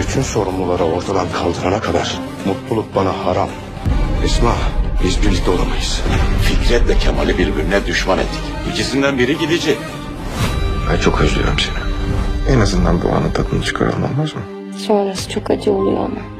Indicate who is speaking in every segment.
Speaker 1: Bütün sorumluları ortadan kaldırana kadar mutluluk bana haram. Esma, biz birlikte olamayız.
Speaker 2: Fikret'le Kemal'i birbirine düşman ettik. İkisinden biri gidecek.
Speaker 1: Ben çok özlüyorum seni. En azından bu anın tadını çıkaralım olmaz mı?
Speaker 3: Sonrası çok acı oluyor ama.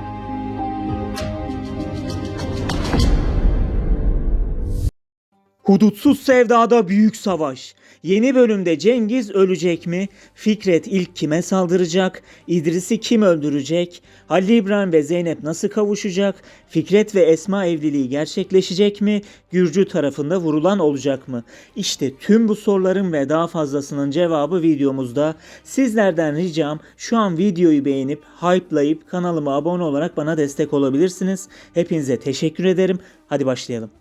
Speaker 4: Hudutsuz Sevdada Büyük Savaş. Yeni bölümde Cengiz ölecek mi? Fikret ilk kime saldıracak? İdris'i kim öldürecek? Halil İbrahim ve Zeynep nasıl kavuşacak? Fikret ve Esma evliliği gerçekleşecek mi? Gürcü tarafında vurulan olacak mı? İşte tüm bu soruların ve daha fazlasının cevabı videomuzda. Sizlerden ricam şu an videoyu beğenip, hype'layıp kanalıma abone olarak bana destek olabilirsiniz. Hepinize teşekkür ederim. Hadi başlayalım.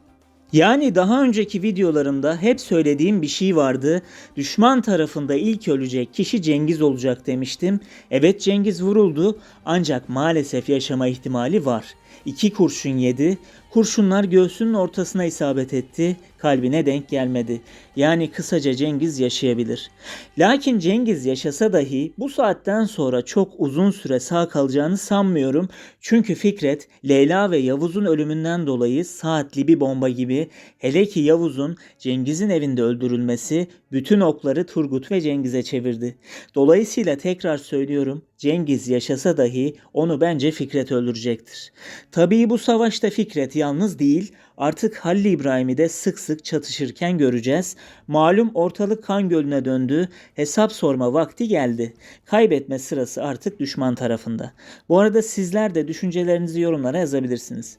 Speaker 4: Yani daha önceki videolarımda hep söylediğim bir şey vardı. Düşman tarafında ilk ölecek kişi Cengiz olacak demiştim. Evet Cengiz vuruldu ancak maalesef yaşama ihtimali var. İki kurşun yedi. Kurşunlar göğsünün ortasına isabet etti. Kalbine denk gelmedi. Yani kısaca Cengiz yaşayabilir. Lakin Cengiz yaşasa dahi bu saatten sonra çok uzun süre sağ kalacağını sanmıyorum. Çünkü Fikret, Leyla ve Yavuz'un ölümünden dolayı saatli bir bomba gibi hele ki Yavuz'un Cengiz'in evinde öldürülmesi bütün okları Turgut ve Cengiz'e çevirdi. Dolayısıyla tekrar söylüyorum Cengiz yaşasa dahi onu bence Fikret öldürecektir. Tabii bu savaşta Fikret yalnız değil artık Halil İbrahim'i de sık sık çatışırken göreceğiz. Malum ortalık kan gölüne döndü. Hesap sorma vakti geldi. Kaybetme sırası artık düşman tarafında. Bu arada sizler de düşüncelerinizi yorumlara yazabilirsiniz.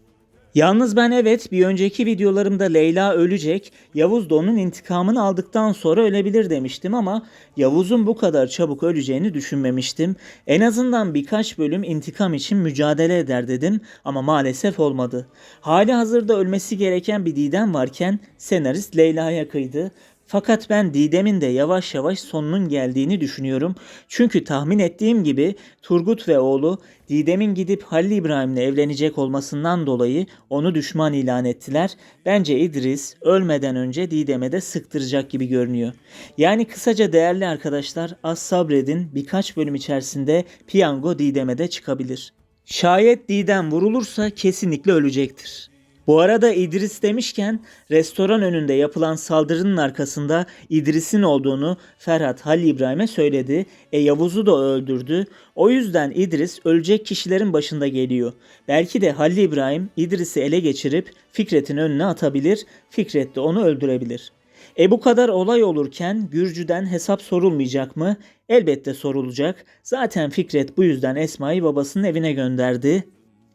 Speaker 4: Yalnız ben evet bir önceki videolarımda Leyla ölecek, Yavuz da onun intikamını aldıktan sonra ölebilir demiştim ama Yavuz'un bu kadar çabuk öleceğini düşünmemiştim. En azından birkaç bölüm intikam için mücadele eder dedim ama maalesef olmadı. Hali hazırda ölmesi gereken bir Didem varken senarist Leyla'ya kıydı. Fakat ben Didem'in de yavaş yavaş sonunun geldiğini düşünüyorum. Çünkü tahmin ettiğim gibi Turgut ve oğlu Didem'in gidip Halil İbrahim'le evlenecek olmasından dolayı onu düşman ilan ettiler. Bence İdris ölmeden önce Didem'e de sıktıracak gibi görünüyor. Yani kısaca değerli arkadaşlar az sabredin birkaç bölüm içerisinde piyango Didem'e de çıkabilir. Şayet Didem vurulursa kesinlikle ölecektir. Bu arada İdris demişken restoran önünde yapılan saldırının arkasında İdris'in olduğunu Ferhat Halil İbrahim'e söyledi. E Yavuz'u da öldürdü. O yüzden İdris ölecek kişilerin başında geliyor. Belki de Halil İbrahim İdris'i ele geçirip Fikret'in önüne atabilir. Fikret de onu öldürebilir. E bu kadar olay olurken Gürcü'den hesap sorulmayacak mı? Elbette sorulacak. Zaten Fikret bu yüzden Esma'yı babasının evine gönderdi.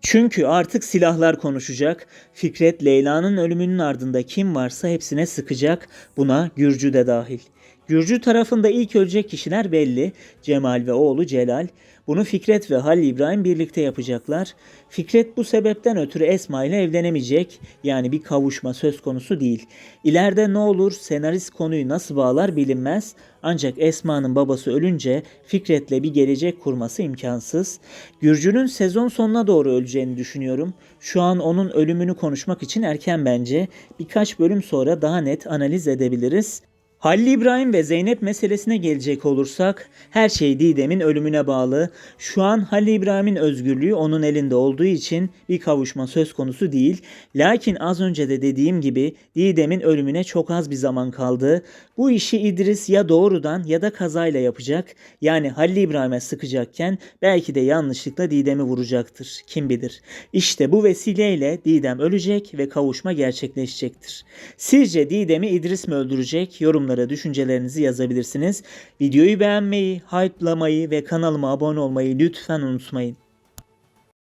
Speaker 4: Çünkü artık silahlar konuşacak. Fikret Leyla'nın ölümünün ardında kim varsa hepsine sıkacak. Buna Gürcü de dahil. Gürcü tarafında ilk ölecek kişiler belli. Cemal ve oğlu Celal. Bunu Fikret ve Halil İbrahim birlikte yapacaklar. Fikret bu sebepten ötürü Esma ile evlenemeyecek. Yani bir kavuşma söz konusu değil. İleride ne olur senarist konuyu nasıl bağlar bilinmez. Ancak Esma'nın babası ölünce Fikret'le bir gelecek kurması imkansız. Gürcü'nün sezon sonuna doğru öleceğini düşünüyorum. Şu an onun ölümünü konuşmak için erken bence. Birkaç bölüm sonra daha net analiz edebiliriz. Halil İbrahim ve Zeynep meselesine gelecek olursak her şey Didem'in ölümüne bağlı. Şu an Halil İbrahim'in özgürlüğü onun elinde olduğu için bir kavuşma söz konusu değil. Lakin az önce de dediğim gibi Didem'in ölümüne çok az bir zaman kaldı. Bu işi İdris ya doğrudan ya da kazayla yapacak. Yani Halil İbrahim'e sıkacakken belki de yanlışlıkla Didem'i vuracaktır. Kim bilir. İşte bu vesileyle Didem ölecek ve kavuşma gerçekleşecektir. Sizce Didem'i İdris mi öldürecek? Yorumlara düşüncelerinizi yazabilirsiniz. Videoyu beğenmeyi, hype'lamayı ve kanalıma abone olmayı lütfen unutmayın.